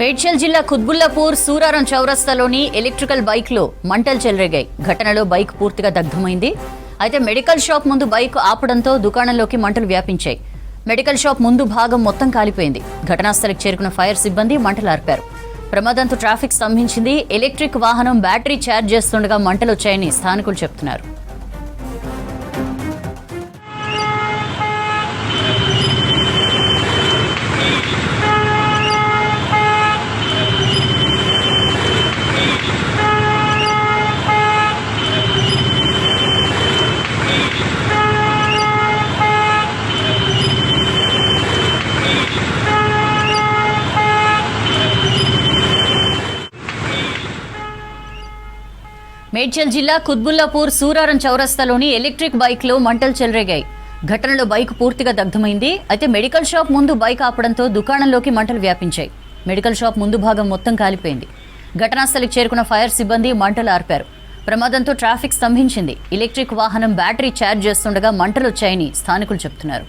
మేడ్చల్ జిల్లా కుత్బుల్లాపూర్ సూరారం చౌరస్తాలోని ఎలక్ట్రికల్ బైక్లో మంటలు చెలరేగాయి. ఘటనలో బైక్ పూర్తిగా దగ్ధమైంది. అయితే మెడికల్ షాప్ ముందు బైక్ ఆపడంతో దుకాణంలోకి మంటలు వ్యాపించాయి. మెడికల్ షాప్ ముందు భాగం మొత్తం కాలిపోయింది. ఘటనాస్థలికి చేరుకున్న ఫైర్ సిబ్బంది మంటలు ఆర్పారు. ప్రమాదంతో ట్రాఫిక్ స్తంభించింది. ఎలక్ట్రిక్ వాహనం బ్యాటరీ ఛార్జ్ చేస్తుండగా మంటలు వచ్చాయని స్థానికులు చెబుతున్నారు మేడ్చల్ జిల్లా కుత్బుల్లాపూర్ సూరారం చౌరస్తాలోని ఎలక్ట్రిక్ బైక్లో మంటలు చెలరేగాయి. ఘటనలో బైక్ పూర్తిగా దగ్ధమైంది. అయితే మెడికల్ షాప్ ముందు బైక్ ఆపడంతో దుకాణంలోకి మంటలు వ్యాపించాయి. మెడికల్ షాప్ ముందు భాగం మొత్తం కాలిపోయింది. ఘటనాస్థలికి చేరుకున్న ఫైర్ సిబ్బంది మంటలు ఆర్పారు. ప్రమాదంతో ట్రాఫిక్ స్తంభించింది. ఎలక్ట్రిక్ వాహనం బ్యాటరీ ఛార్జ్ చేస్తుండగా మంటలు వచ్చాయని స్థానికులు చెబుతున్నారు.